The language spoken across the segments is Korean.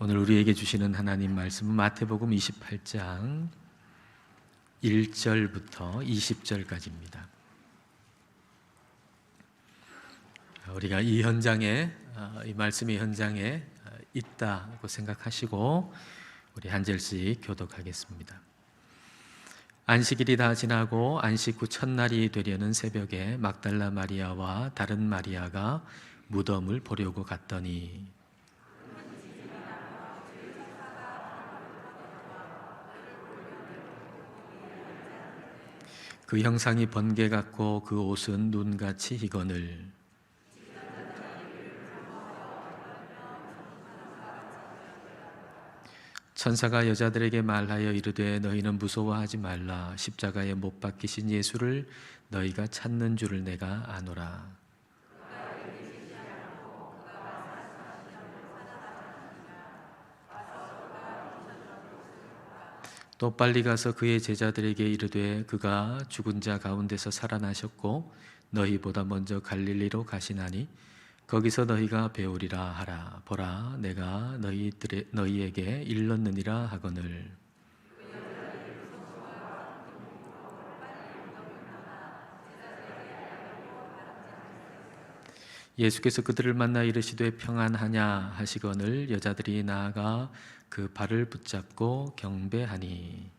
오늘 우리에게 주시는 하나님 말씀은 마태복음 28장 1절부터 20절까지입니다. 우리가 이 현장에 어, 이 말씀의 현장에 어, 있다고 생각하시고 우리 한 절씩 교독하겠습니다. 안식일이 다 지나고 안식 후 첫날이 되려는 새벽에 막달라 마리아와 다른 마리아가 무덤을 보려고 갔더니 그 형상이 번개 같고 그 옷은 눈같이 희거늘. 천사가 여자들에게 말하여 이르되 너희는 무서워하지 말라. 십자가에 못 박히신 예수를 너희가 찾는 줄을 내가 아노라 또 빨리 가서 그의 제자들에게 이르되 그가 죽은 자 가운데서 살아나셨고 너희보다 먼저 갈릴리로 가시나니 거기서 너희가 배우리라 하라. 보라 내가 너희들의 너희에게 일렀느니라 하거늘. 예수께서 그들을 만나 이르시되 평안하냐 하시거늘 여자들이 나아가 그 발을 붙잡고 경배하니.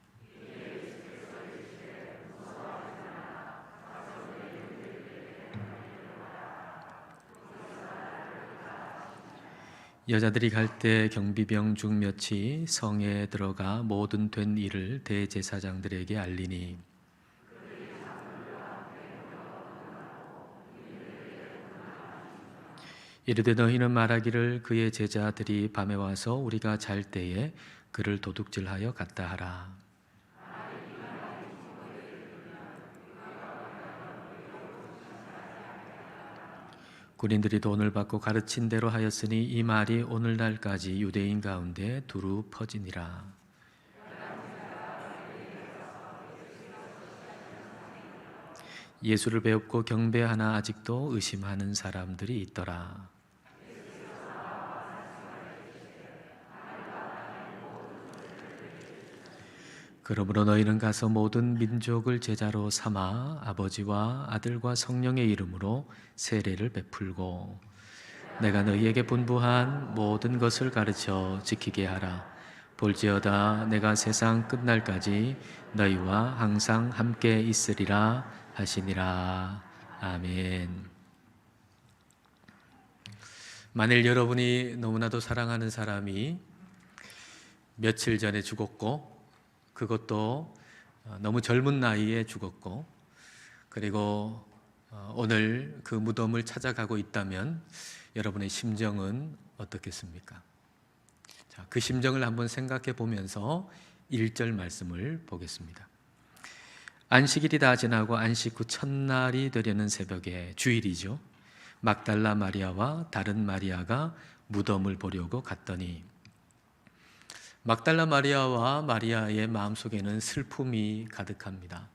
여자들이 갈 때 경비병 중 몇이 성에 들어가 모든 된 일을 대제사장들에게 알리니 이르되 너희는 말하기를 그의 제자들이 밤에 와서 우리가 잘 때에 그를 도둑질하여 갔다 하라. 군인들이 돈을 받고 가르친 대로 하였으니 이 말이 오늘날까지 유대인 가운데 두루 퍼지니라. 예수를 배웠고 경배하나 아직도 의심하는 사람들이 있더라. 그러므로 너희는 가서 모든 민족을 제자로 삼아 아버지와 아들과 성령의 이름으로 세례를 베풀고 내가 너희에게 분부한 모든 것을 가르쳐 지키게 하라. 볼지어다 내가 세상 끝날까지 너희와 항상 함께 있으리라 하시니라. 아멘. 만일 여러분이 너무나도 사랑하는 사람이 며칠 전에 죽었고 그것도 어, 너무 젊은 나이에 죽었고 그리고 어, 오늘 그 무덤을 찾아가고 있다면 여러분의 심정은 어떻겠습니까? 자, 그 심정을 한번 생각해 보면서 1절 말씀을 보겠습니다. 안식일이 다 지나고 안식 후 첫날이 되려는 새벽에 주일이죠. 막달라 마리아와 다른 마리아가 무덤을 보려고 갔더니 막달라 마리아와 마리아의 마음속에는 슬픔이 가득합니다.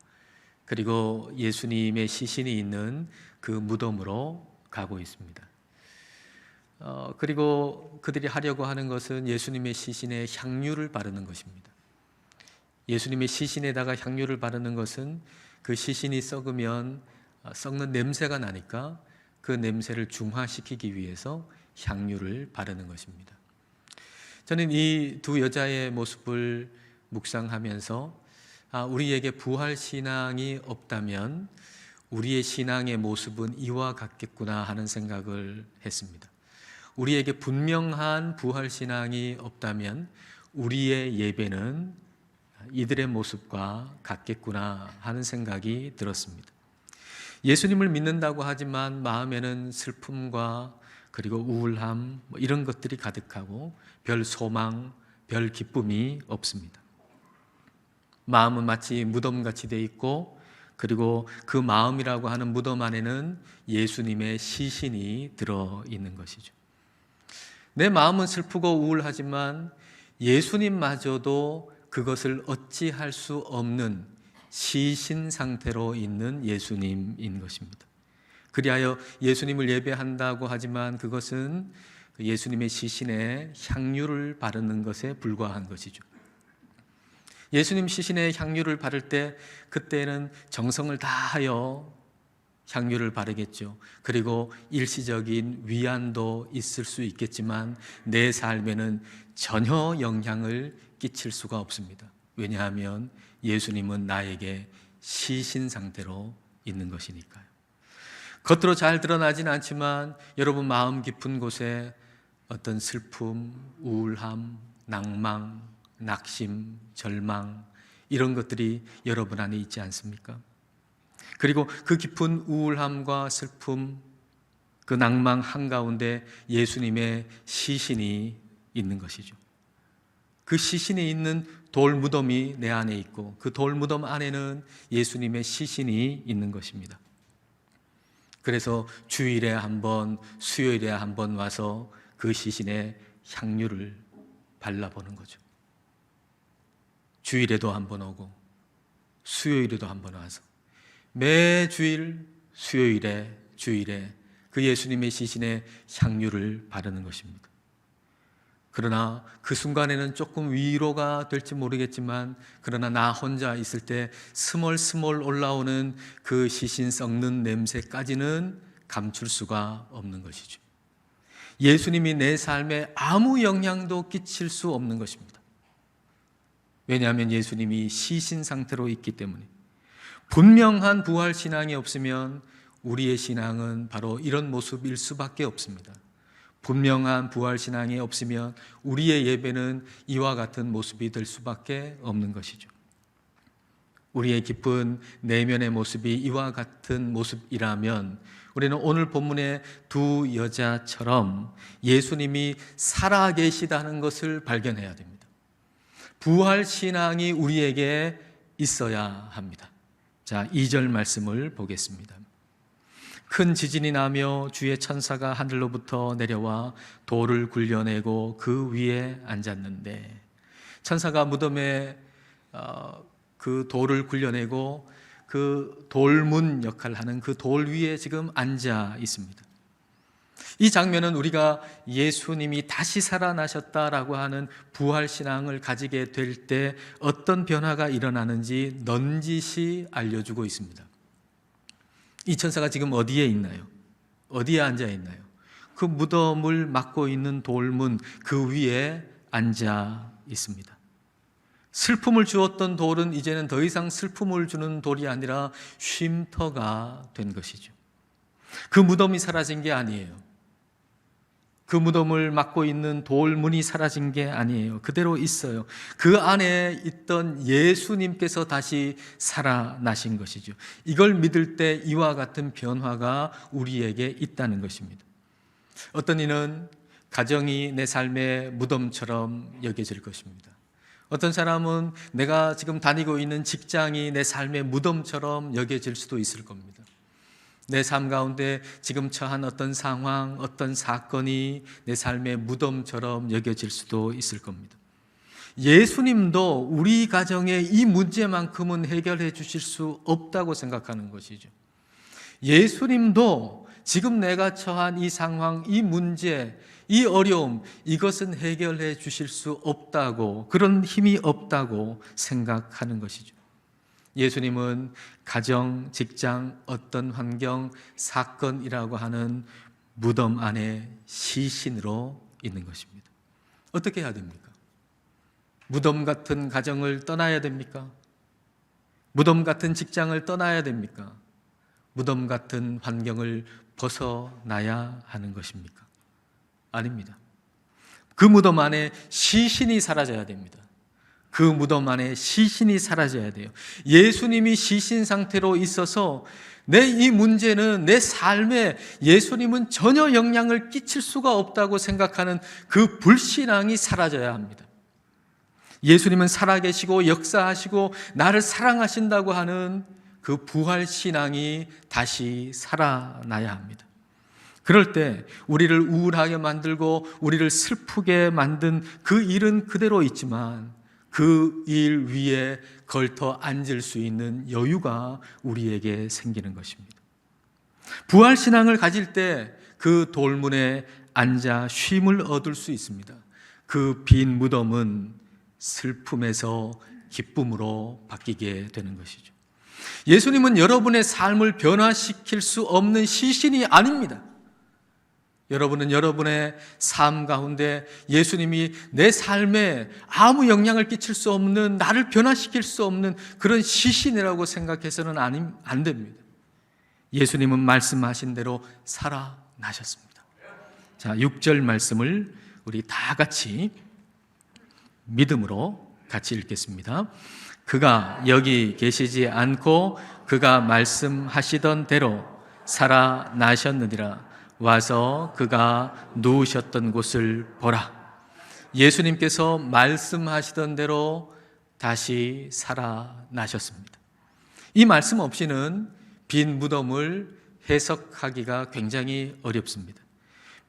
그리고 예수님의 시신이 있는 그 무덤으로 가고 있습니다. 어, 그리고 그들이 하려고 하는 것은 예수님의 시신에 향유를 바르는 것입니다. 예수님의 시신에다가 향유를 바르는 것은 그 시신이 썩으면 어, 썩는 냄새가 나니까 그 냄새를 중화시키기 위해서 향유를 바르는 것입니다. 저는 이 두 여자의 모습을 묵상하면서 아, 우리에게 부활 신앙이 없다면 우리의 신앙의 모습은 이와 같겠구나 하는 생각을 했습니다. 우리에게 분명한 부활 신앙이 없다면 우리의 예배는 이들의 모습과 같겠구나 하는 생각이 들었습니다. 예수님을 믿는다고 하지만 마음에는 슬픔과 그리고 우울함 뭐 이런 것들이 가득하고 별 소망, 별 기쁨이 없습니다. 마음은 마치 무덤같이 돼 있고 그리고 그 마음이라고 하는 무덤 안에는 예수님의 시신이 들어 있는 것이죠. 내 마음은 슬프고 우울하지만 예수님마저도 그것을 어찌할 수 없는 시신 상태로 있는 예수님인 것입니다. 그리하여 예수님을 예배한다고 하지만 그것은 그 예수님의 시신에 향유를 바르는 것에 불과한 것이죠. 예수님 시신에 향유를 바를 때 그때는 정성을 다하여 향유를 바르겠죠. 그리고 일시적인 위안도 있을 수 있겠지만 내 삶에는 전혀 영향을 끼칠 수가 없습니다. 왜냐하면 예수님은 나에게 시신 상태로 있는 것이니까요. 겉으로 잘 드러나진 않지만 여러분 마음 깊은 곳에 어떤 슬픔, 우울함, 낭망, 낙심, 절망 이런 것들이 여러분 안에 있지 않습니까? 그리고 그 깊은 우울함과 슬픔, 그 낭망 한가운데 예수님의 시신이 있는 것이죠. 그 시신이 있는 돌 무덤이 내 안에 있고 그 돌 무덤 안에는 예수님의 시신이 있는 것입니다. 그래서 주일에 한 번, 수요일에 한 번 와서 그 시신에 향유를 발라보는 거죠. 주일에도 한 번 오고 수요일에도 한 번 와서 매 주일 수요일에 주일에 그 예수님의 시신에 향유를 바르는 것입니다. 그러나 그 순간에는 조금 위로가 될지 모르겠지만 그러나 나 혼자 있을 때 스멀스멀 올라오는 그 시신 썩는 냄새까지는 감출 수가 없는 것이죠. 예수님이 내 삶에 아무 영향도 끼칠 수 없는 것입니다. 왜냐하면 예수님이 시신 상태로 있기 때문에 분명한 부활 신앙이 없으면 우리의 신앙은 바로 이런 모습일 수밖에 없습니다. 분명한 부활 신앙이 없으면 우리의 예배는 이와 같은 모습이 될 수밖에 없는 것이죠. 우리의 깊은 내면의 모습이 이와 같은 모습이라면 우리는 오늘 본문의 두 여자처럼 예수님이 살아 계시다는 것을 발견해야 됩니다. 부활 신앙이 우리에게 있어야 합니다. 자, 2절 말씀을 보겠습니다. 큰 지진이 나며 주의 천사가 하늘로부터 내려와 돌을 굴려내고 그 위에 앉았는데 천사가 무덤에 어, 그 돌을 굴려내고 그 돌문 역할을 하는 그 돌 위에 지금 앉아 있습니다. 이 장면은 우리가 예수님이 다시 살아나셨다라고 하는 부활 신앙을 가지게 될 때 어떤 변화가 일어나는지 넌지시 알려주고 있습니다. 이 천사가 지금 어디에 있나요? 어디에 앉아 있나요? 그 무덤을 막고 있는 돌문 그 위에 앉아 있습니다. 슬픔을 주었던 돌은 이제는 더 이상 슬픔을 주는 돌이 아니라 쉼터가 된 것이죠. 그 무덤이 사라진 게 아니에요. 그 무덤을 막고 있는 돌문이 사라진 게 아니에요. 그대로 있어요. 그 안에 있던 예수님께서 다시 살아나신 것이죠. 이걸 믿을 때 이와 같은 변화가 우리에게 있다는 것입니다. 어떤 이는 가정이 내 삶의 무덤처럼 여겨질 것입니다. 어떤 사람은 내가 지금 다니고 있는 직장이 내 삶의 무덤처럼 여겨질 수도 있을 겁니다. 내 삶 가운데 지금 처한 어떤 상황, 어떤 사건이 내 삶의 무덤처럼 여겨질 수도 있을 겁니다. 예수님도 우리 가정의 이 문제만큼은 해결해 주실 수 없다고 생각하는 것이죠. 예수님도 지금 내가 처한 이 상황, 이 문제, 이 어려움, 이것은 해결해 주실 수 없다고, 그런 힘이 없다고 생각하는 것이죠. 예수님은 가정, 직장, 어떤 환경, 사건이라고 하는 무덤 안에 시신으로 있는 것입니다. 어떻게 해야 됩니까? 무덤 같은 가정을 떠나야 됩니까? 무덤 같은 직장을 떠나야 됩니까? 무덤 같은 환경을 벗어나야 하는 것입니까? 아닙니다. 그 무덤 안에 시신이 사라져야 됩니다. 그 무덤 안에 시신이 사라져야 돼요. 예수님이 시신 상태로 있어서 내 이 문제는 내 삶에 예수님은 전혀 영향을 끼칠 수가 없다고 생각하는 그 불신앙이 사라져야 합니다. 예수님은 살아계시고 역사하시고 나를 사랑하신다고 하는 그 부활 신앙이 다시 살아나야 합니다. 그럴 때 우리를 우울하게 만들고 우리를 슬프게 만든 그 일은 그대로 있지만 그 일 위에 걸터 앉을 수 있는 여유가 우리에게 생기는 것입니다. 부활 신앙을 가질 때 그 돌문에 앉아 쉼을 얻을 수 있습니다. 그 빈 무덤은 슬픔에서 기쁨으로 바뀌게 되는 것이죠. 예수님은 여러분의 삶을 변화시킬 수 없는 시신이 아닙니다. 여러분은 여러분의 삶 가운데 예수님이 내 삶에 아무 영향을 끼칠 수 없는 나를 변화시킬 수 없는 그런 시신이라고 생각해서는 아니, 안 됩니다. 예수님은 말씀하신 대로 살아나셨습니다. 자, 6절 말씀을 우리 다 같이 믿음으로 같이 읽겠습니다. 그가 여기 계시지 않고 그가 말씀하시던 대로 살아나셨느니라 와서 그가 누우셨던 곳을 보라. 예수님께서 말씀하시던 대로 다시 살아나셨습니다. 이 말씀 없이는 빈 무덤을 해석하기가 굉장히 어렵습니다.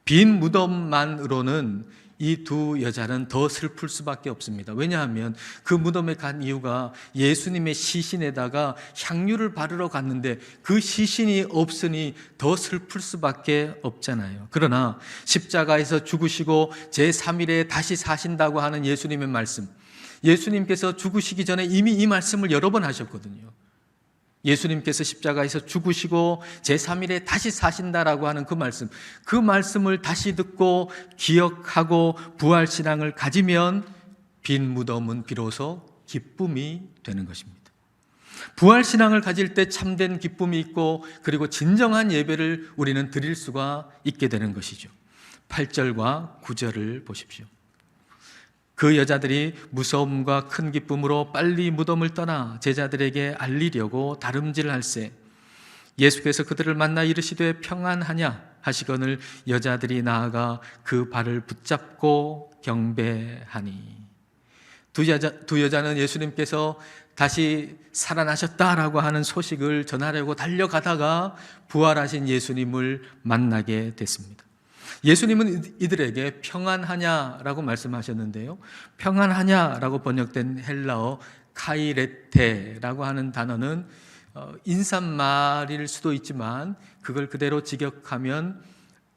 빈 무덤만으로는 이 두 여자는 더 슬플 수밖에 없습니다. 왜냐하면 그 무덤에 간 이유가 예수님의 시신에다가 향유를 바르러 갔는데 그 시신이 없으니 더 슬플 수밖에 없잖아요. 그러나 십자가에서 죽으시고 제3일에 다시 사신다고 하는 예수님의 말씀. 예수님께서 죽으시기 전에 이미 이 말씀을 여러 번 하셨거든요. 예수님께서 십자가에서 죽으시고 제3일에 다시 사신다라고 하는 그 말씀, 그 말씀을 다시 듣고 기억하고 부활신앙을 가지면 빈 무덤은 비로소 기쁨이 되는 것입니다. 부활신앙을 가질 때 참된 기쁨이 있고 그리고 진정한 예배를 우리는 드릴 수가 있게 되는 것이죠. 8절과 9절을 보십시오. 그 여자들이 무서움과 큰 기쁨으로 빨리 무덤을 떠나 제자들에게 알리려고 다름질할세 예수께서 그들을 만나 이르시되 평안하냐 하시거늘 여자들이 나아가 그 발을 붙잡고 경배하니 두 여자 두 여자는 예수님께서 다시 살아나셨다라고 하는 소식을 전하려고 달려가다가 부활하신 예수님을 만나게 됐습니다. 예수님은 이들에게 평안하냐라고 말씀하셨는데요. 평안하냐라고 번역된 헬라어 카이레테라고 하는 단어는 어, 인사말일 수도 있지만 그걸 그대로 직역하면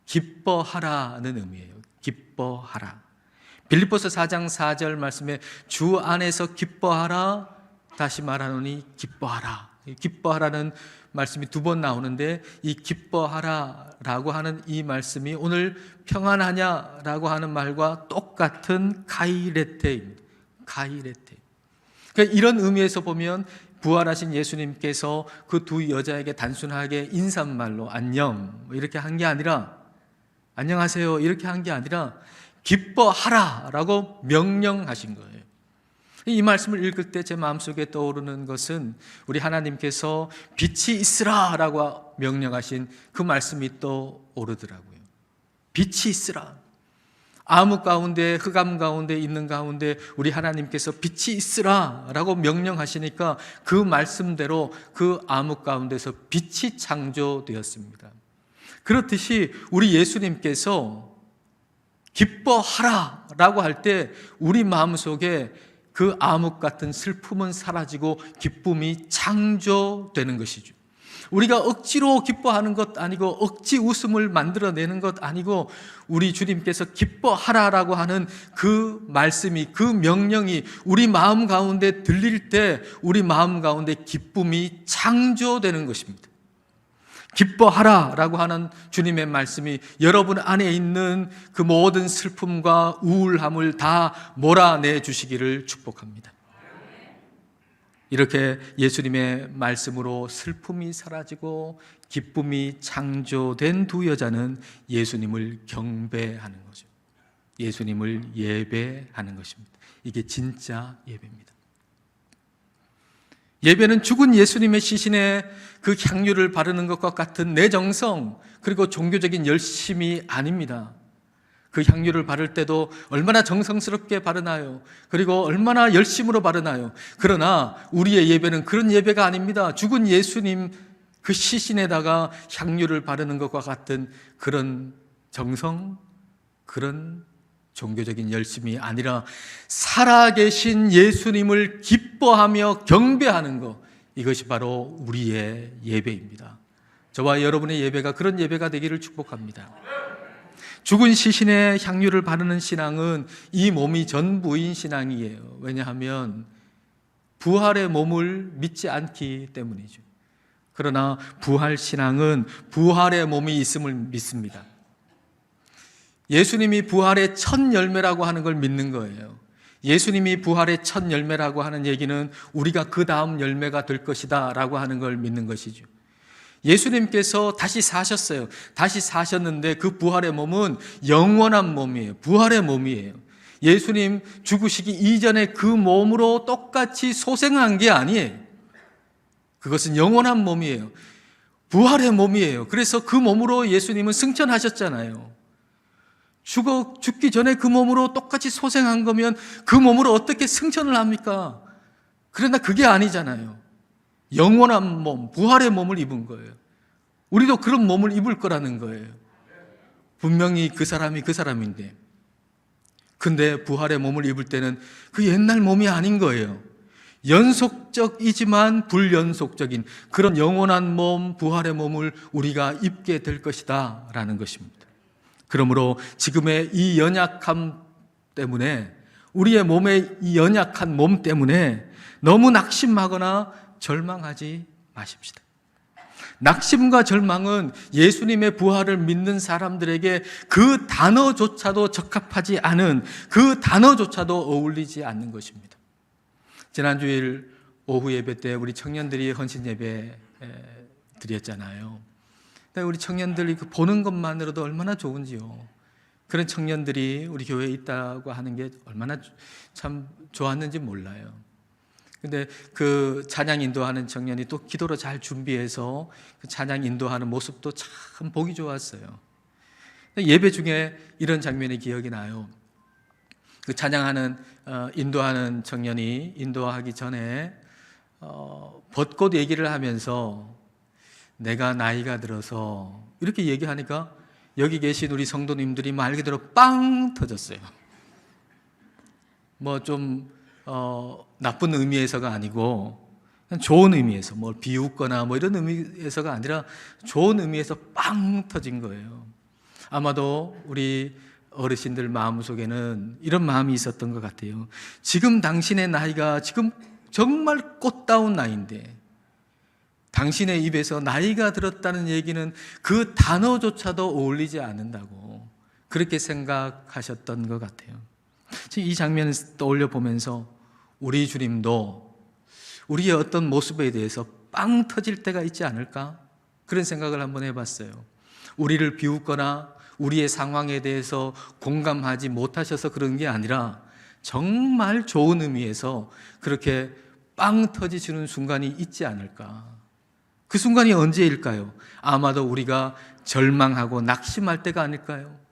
기뻐하라는 의미예요. 기뻐하라. 빌립보서 4장 4절 말씀에 주 안에서 기뻐하라 다시 말하노니 기뻐하라. 기뻐하라는 말씀이 두 번 나오는데 이 기뻐하라라고 하는 이 말씀이 오늘 평안하냐라고 하는 말과 똑같은 카이레테입니다. 카이레테. 그러니까 이런 의미에서 보면 부활하신 예수님께서 그 두 여자에게 단순하게 인사말로 안녕 이렇게 한 게 아니라 안녕하세요 이렇게 한 게 아니라 기뻐하라라고 명령하신 거예요. 이 말씀을 읽을 때 제 마음속에 떠오르는 것은 우리 하나님께서 빛이 있으라 라고 명령하신 그 말씀이 떠오르더라고요. 빛이 있으라. 암흑 가운데 흑암 가운데 있는 가운데 우리 하나님께서 빛이 있으라 라고 명령하시니까 그 말씀대로 그 암흑 가운데서 빛이 창조되었습니다. 그렇듯이 우리 예수님께서 기뻐하라 라고 할 때 우리 마음속에 그 암흑 같은 슬픔은 사라지고 기쁨이 창조되는 것이죠. 우리가 억지로 기뻐하는 것 아니고 억지 웃음을 만들어내는 것 아니고 우리 주님께서 기뻐하라라고 하는 그 말씀이 그 명령이 우리 마음 가운데 들릴 때 우리 마음 가운데 기쁨이 창조되는 것입니다. 기뻐하라 라고 하는 주님의 말씀이 여러분 안에 있는 그 모든 슬픔과 우울함을 다 몰아내 주시기를 축복합니다. 이렇게 예수님의 말씀으로 슬픔이 사라지고 기쁨이 창조된 두 여자는 예수님을 경배하는 거죠. 예수님을 예배하는 것입니다. 이게 진짜 예배입니다. 예배는 죽은 예수님의 시신에 그 향유를 바르는 것과 같은 내 정성 그리고 종교적인 열심이 아닙니다. 그 향유를 바를 때도 얼마나 정성스럽게 바르나요? 그리고 얼마나 열심으로 바르나요? 그러나 우리의 예배는 그런 예배가 아닙니다. 죽은 예수님 그 시신에다가 향유를 바르는 것과 같은 그런 정성, 그런 종교적인 열심이 아니라 살아계신 예수님을 기뻐하며 경배하는 것, 이것이 바로 우리의 예배입니다. 저와 여러분의 예배가 그런 예배가 되기를 축복합니다. 죽은 시신의 향유를 바르는 신앙은 이 몸이 전부인 신앙이에요. 왜냐하면 부활의 몸을 믿지 않기 때문이죠. 그러나 부활 신앙은 부활의 몸이 있음을 믿습니다. 예수님이 부활의 첫 열매라고 하는 걸 믿는 거예요. 예수님이 부활의 첫 열매라고 하는 얘기는 우리가 그 다음 열매가 될 것이다 라고 하는 걸 믿는 것이죠. 예수님께서 다시 사셨어요. 다시 사셨는데 그 부활의 몸은 영원한 몸이에요. 부활의 몸이에요. 예수님 죽으시기 이전에 그 몸으로 똑같이 소생한 게 아니에요. 그것은 영원한 몸이에요. 부활의 몸이에요. 그래서 그 몸으로 예수님은 승천하셨잖아요. 죽어, 죽기 전에 그 몸으로 똑같이 소생한 거면 그 몸으로 어떻게 승천을 합니까? 그러나 그게 아니잖아요. 영원한 몸, 부활의 몸을 입은 거예요. 우리도 그런 몸을 입을 거라는 거예요. 분명히 그 사람이 그 사람인데. 근데 부활의 몸을 입을 때는 그 옛날 몸이 아닌 거예요. 연속적이지만 불연속적인 그런 영원한 몸, 부활의 몸을 우리가 입게 될 것이다. 라는 것입니다. 그러므로 지금의 이 연약함 때문에 우리의 몸의 이 연약한 몸 때문에 너무 낙심하거나 절망하지 마십시다. 낙심과 절망은 예수님의 부활을 믿는 사람들에게 그 단어조차도 적합하지 않은 그 단어조차도 어울리지 않는 것입니다. 지난 주일 오후 예배 때 우리 청년들이 헌신 예배 드렸잖아요. 우리 청년들이 그 보는 것만으로도 얼마나 좋은지요. 그런 청년들이 우리 교회에 있다고 하는 게 얼마나 참 좋았는지 몰라요. 근데 그 찬양 인도하는 청년이 또 기도로 잘 준비해서 그 찬양 인도하는 모습도 참 보기 좋았어요. 예배 중에 이런 장면이 기억이 나요. 그 찬양하는 어, 인도하는 청년이 인도하기 전에 어, 벚꽃 얘기를 하면서 내가 나이가 들어서 이렇게 얘기하니까 여기 계신 우리 성도님들이 말 그대로 빵 터졌어요. 뭐좀 어, 나쁜 의미에서가 아니고 좋은 의미에서 뭐 비웃거나 뭐 이런 의미에서가 아니라 좋은 의미에서 빵 터진 거예요. 아마도 우리 어르신들 마음 속에는 이런 마음이 있었던 것 같아요. 지금 당신의 나이가 지금 정말 꽃다운 나이인데 당신의 입에서 나이가 들었다는 얘기는 그 단어조차도 어울리지 않는다고 그렇게 생각하셨던 것 같아요. 지금 이 장면을 떠올려 보면서 우리 주님도 우리의 어떤 모습에 대해서 빵 터질 때가 있지 않을까? 그런 생각을 한번 해봤어요. 우리를 비웃거나 우리의 상황에 대해서 공감하지 못하셔서 그런 게 아니라 정말 좋은 의미에서 그렇게 빵 터지시는 순간이 있지 않을까? 그 순간이 언제일까요? 아마도 우리가 절망하고 낙심할 때가 아닐까요?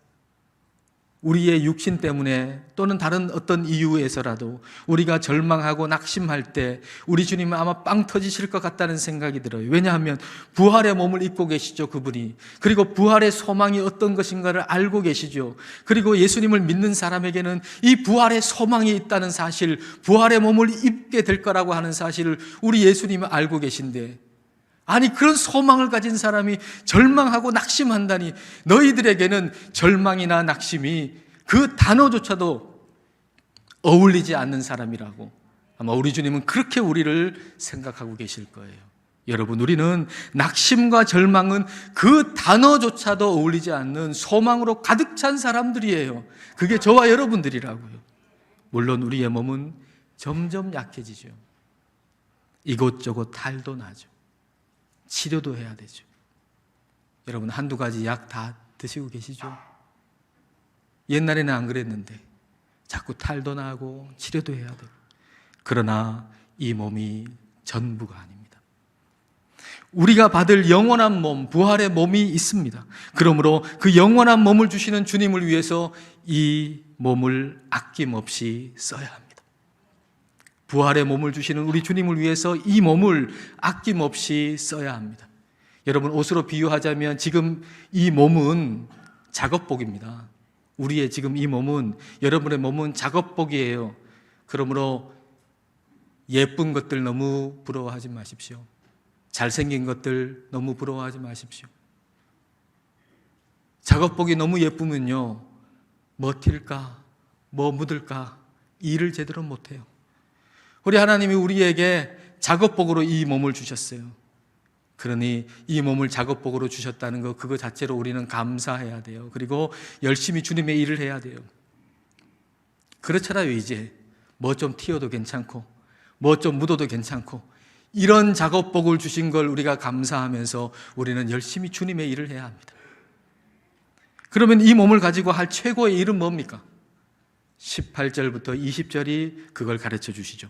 우리의 육신 때문에 또는 다른 어떤 이유에서라도 우리가 절망하고 낙심할 때 우리 주님은 아마 빵 터지실 것 같다는 생각이 들어요. 왜냐하면 부활의 몸을 입고 계시죠, 그분이. 그리고 부활의 소망이 어떤 것인가를 알고 계시죠. 그리고 예수님을 믿는 사람에게는 이 부활의 소망이 있다는 사실, 부활의 몸을 입게 될 거라고 하는 사실을 우리 예수님은 알고 계신데 아니 그런 소망을 가진 사람이 절망하고 낙심한다니 너희들에게는 절망이나 낙심이 그 단어조차도 어울리지 않는 사람이라고 아마 우리 주님은 그렇게 우리를 생각하고 계실 거예요. 여러분 우리는 낙심과 절망은 그 단어조차도 어울리지 않는 소망으로 가득 찬 사람들이에요. 그게 저와 여러분들이라고요. 물론 우리의 몸은 점점 약해지죠. 이곳저곳 탈도 나죠. 치료도 해야 되죠. 여러분 한두 가지 약 다 드시고 계시죠? 옛날에는 안 그랬는데 자꾸 탈도 나고 치료도 해야 되고 그러나 이 몸이 전부가 아닙니다. 우리가 받을 영원한 몸, 부활의 몸이 있습니다. 그러므로 그 영원한 몸을 주시는 주님을 위해서 이 몸을 아낌없이 써야 합니다. 부활의 몸을 주시는 우리 주님을 위해서 이 몸을 아낌없이 써야 합니다. 여러분, 옷으로 비유하자면 지금 이 몸은 작업복입니다. 우리의 지금 이 몸은, 여러분의 몸은 작업복이에요. 그러므로 예쁜 것들 너무 부러워하지 마십시오. 잘생긴 것들 너무 부러워하지 마십시오. 작업복이 너무 예쁘면요. 뭐 튈까? 뭐 묻을까? 일을 제대로 못해요. 우리 하나님이 우리에게 작업복으로 이 몸을 주셨어요. 그러니 이 몸을 작업복으로 주셨다는 거 그거 자체로 우리는 감사해야 돼요. 그리고 열심히 주님의 일을 해야 돼요. 그렇잖아요, 이제. 뭐 좀 튀어도 괜찮고, 뭐 좀 묻어도 괜찮고, 이런 작업복을 주신 걸 우리가 감사하면서 우리는 열심히 주님의 일을 해야 합니다. 그러면 이 몸을 가지고 할 최고의 일은 뭡니까? 18절부터 20절이 그걸 가르쳐 주시죠.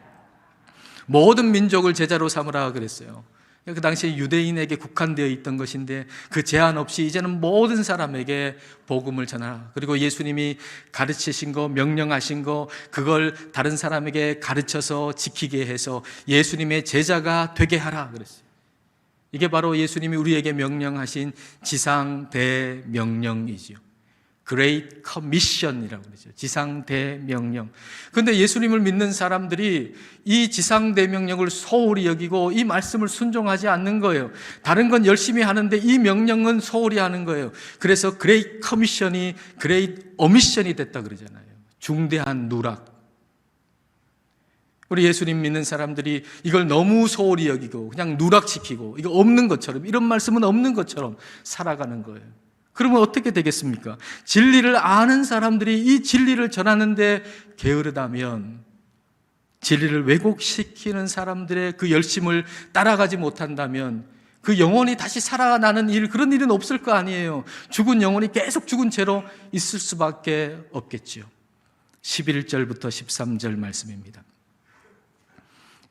모든 민족을 제자로 삼으라 그랬어요. 그 당시에 유대인에게 국한되어 있던 것인데 그 제한 없이 이제는 모든 사람에게 복음을 전하라. 그리고 예수님이 가르치신 거, 명령하신 거, 그걸 다른 사람에게 가르쳐서 지키게 해서 예수님의 제자가 되게 하라 그랬어요. 이게 바로 예수님이 우리에게 명령하신 지상 대명령이지요. Great Commission이라고 그러죠. 지상 대명령. 그런데 예수님을 믿는 사람들이 이 지상 대명령을 소홀히 여기고 이 말씀을 순종하지 않는 거예요. 다른 건 열심히 하는데 이 명령은 소홀히 하는 거예요. 그래서 Great Commission이 Great Omission이 됐다 그러잖아요. 중대한 누락. 우리 예수님 믿는 사람들이 이걸 너무 소홀히 여기고 그냥 누락시키고 이거 없는 것처럼 이런 말씀은 없는 것처럼 살아가는 거예요. 그러면 어떻게 되겠습니까? 진리를 아는 사람들이 이 진리를 전하는데 게으르다면 진리를 왜곡시키는 사람들의 그 열심을 따라가지 못한다면 그 영혼이 다시 살아나는 일, 그런 일은 없을 거 아니에요. 죽은 영혼이 계속 죽은 채로 있을 수밖에 없겠지요. 11절부터 13절 말씀입니다.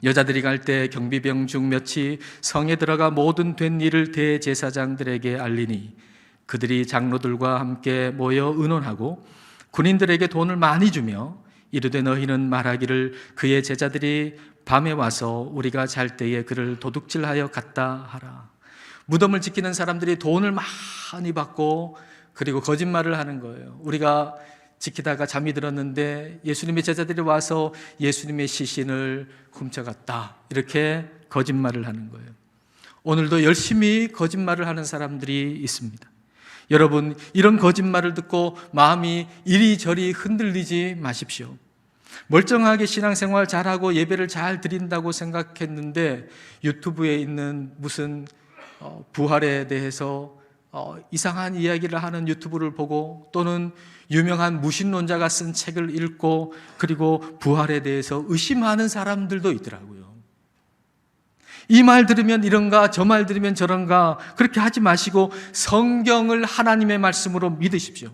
여자들이 갈 때 경비병 중 몇이 성에 들어가 모든 된 일을 대제사장들에게 알리니 그들이 장로들과 함께 모여 의논하고 군인들에게 돈을 많이 주며 이르되 너희는 말하기를 그의 제자들이 밤에 와서 우리가 잘 때에 그를 도둑질하여 갔다 하라. 무덤을 지키는 사람들이 돈을 많이 받고 그리고 거짓말을 하는 거예요. 우리가 지키다가 잠이 들었는데 예수님의 제자들이 와서 예수님의 시신을 훔쳐갔다. 이렇게 거짓말을 하는 거예요. 오늘도 열심히 거짓말을 하는 사람들이 있습니다. 여러분, 이런 거짓말을 듣고 마음이 이리저리 흔들리지 마십시오. 멀쩡하게 신앙생활 잘하고 예배를 잘 드린다고 생각했는데 유튜브에 있는 무슨 어, 부활에 대해서 어, 이상한 이야기를 하는 유튜브를 보고 또는 유명한 무신론자가 쓴 책을 읽고 그리고 부활에 대해서 의심하는 사람들도 있더라고요. 이 말 들으면 이런가, 저 말 들으면 저런가, 그렇게 하지 마시고 성경을 하나님의 말씀으로 믿으십시오.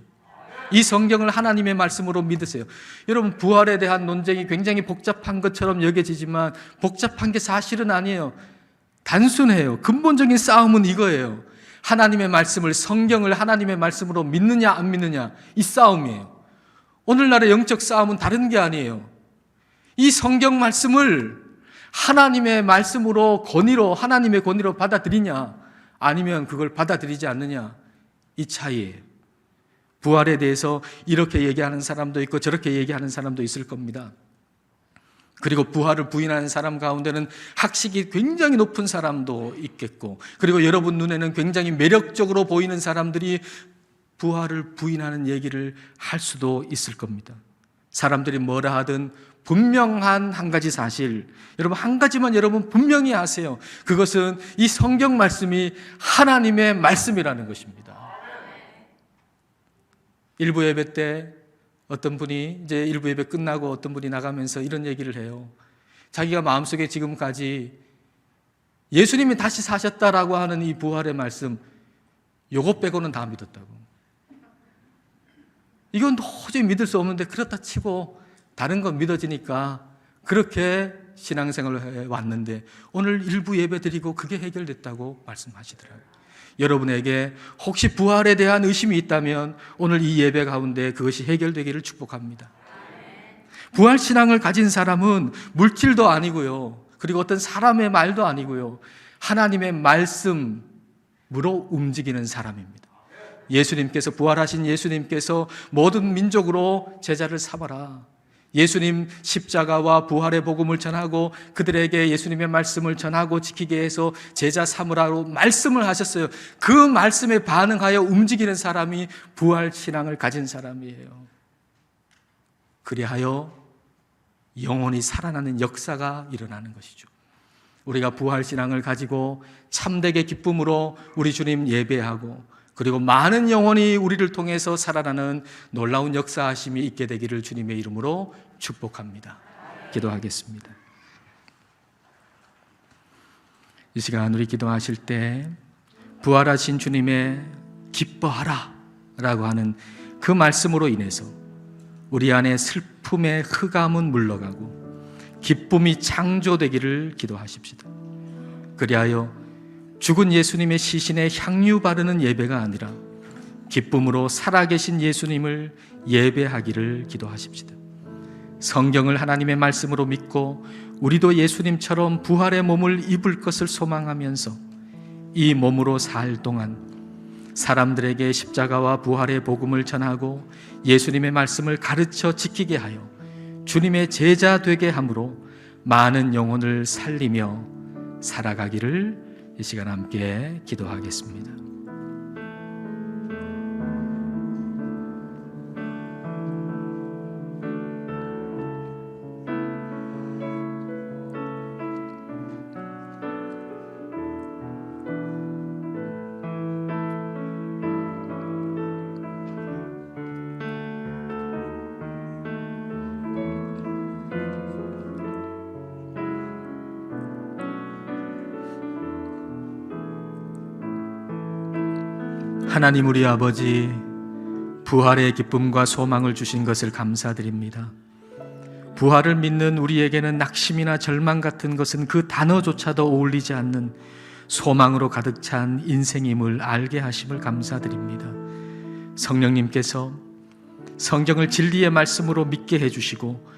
이 성경을 하나님의 말씀으로 믿으세요. 여러분, 부활에 대한 논쟁이 굉장히 복잡한 것처럼 여겨지지만 복잡한 게 사실은 아니에요. 단순해요. 근본적인 싸움은 이거예요. 하나님의 말씀을, 성경을 하나님의 말씀으로 믿느냐, 안 믿느냐, 이 싸움이에요. 오늘날의 영적 싸움은 다른 게 아니에요. 이 성경 말씀을 하나님의 말씀으로 권위로 하나님의 권위로 받아들이냐 아니면 그걸 받아들이지 않느냐 이 차이예요. 부활에 대해서 이렇게 얘기하는 사람도 있고 저렇게 얘기하는 사람도 있을 겁니다. 그리고 부활을 부인하는 사람 가운데는 학식이 굉장히 높은 사람도 있겠고, 그리고 여러분 눈에는 굉장히 매력적으로 보이는 사람들이 부활을 부인하는 얘기를 할 수도 있을 겁니다. 사람들이 뭐라 하든 분명한 한 가지 사실, 여러분 한 가지만 여러분 분명히 아세요. 그것은 이 성경 말씀이 하나님의 말씀이라는 것입니다. 일부 예배 때 어떤 분이 이제 일부 예배 끝나고 어떤 분이 나가면서 이런 얘기를 해요. 자기가 마음속에 지금까지 예수님이 다시 사셨다라고 하는 이 부활의 말씀, 요것 빼고는 다 믿었다고. 이건 도저히 믿을 수 없는데 그렇다 치고 다른 건 믿어지니까 그렇게 신앙생활을 해 왔는데 오늘 일부 예배 드리고 그게 해결됐다고 말씀하시더라고요. 여러분에게 혹시 부활에 대한 의심이 있다면 오늘 이 예배 가운데 그것이 해결되기를 축복합니다. 부활 신앙을 가진 사람은 물질도 아니고요. 그리고 어떤 사람의 말도 아니고요. 하나님의 말씀으로 움직이는 사람입니다. 예수님께서 부활하신 예수님께서 모든 민족으로 제자를 삼아라. 예수님 십자가와 부활의 복음을 전하고 그들에게 예수님의 말씀을 전하고 지키게 해서 제자 삼으라고 말씀을 하셨어요. 그 말씀에 반응하여 움직이는 사람이 부활 신앙을 가진 사람이에요. 그리하여 영혼이 살아나는 역사가 일어나는 것이죠. 우리가 부활 신앙을 가지고 참되게 기쁨으로 우리 주님 예배하고 그리고 많은 영혼이 우리를 통해서 살아나는 놀라운 역사하심이 있게 되기를 주님의 이름으로 축복합니다. 기도하겠습니다. 이 시간 우리 기도하실 때 부활하신 주님의 기뻐하라 라고 하는 그 말씀으로 인해서 우리 안에 슬픔의 흑암은 물러가고 기쁨이 창조되기를 기도하십시다. 그리하여 죽은 예수님의 시신에 향유 바르는 예배가 아니라 기쁨으로 살아계신 예수님을 예배하기를 기도하십시다. 성경을 하나님의 말씀으로 믿고 우리도 예수님처럼 부활의 몸을 입을 것을 소망하면서 이 몸으로 살 동안 사람들에게 십자가와 부활의 복음을 전하고 예수님의 말씀을 가르쳐 지키게 하여 주님의 제자 되게 함으로 많은 영혼을 살리며 살아가기를 이 시간 함께 기도하겠습니다. 하나님 우리 아버지 부활의 기쁨과 소망을 주신 것을 감사드립니다. 부활을 믿는 우리에게는 낙심이나 절망 같은 것은 그 단어조차도 어울리지 않는 소망으로 가득 찬 인생임을 알게 하심을 감사드립니다. 성령님께서 성경을 진리의 말씀으로 믿게 해주시고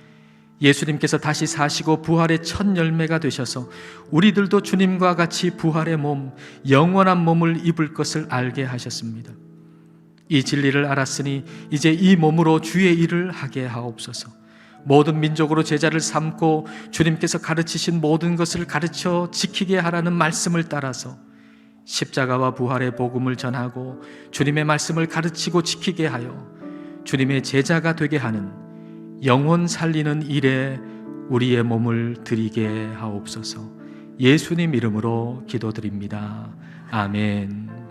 예수님께서 다시 사시고 부활의 첫 열매가 되셔서 우리들도 주님과 같이 부활의 몸, 영원한 몸을 입을 것을 알게 하셨습니다. 이 진리를 알았으니 이제 이 몸으로 주의 일을 하게 하옵소서. 모든 민족으로 제자를 삼고 주님께서 가르치신 모든 것을 가르쳐 지키게 하라는 말씀을 따라서 십자가와 부활의 복음을 전하고 주님의 말씀을 가르치고 지키게 하여 주님의 제자가 되게 하는 영혼 살리는 일에 우리의 몸을 드리게 하옵소서. 예수님 이름으로 기도드립니다. 아멘.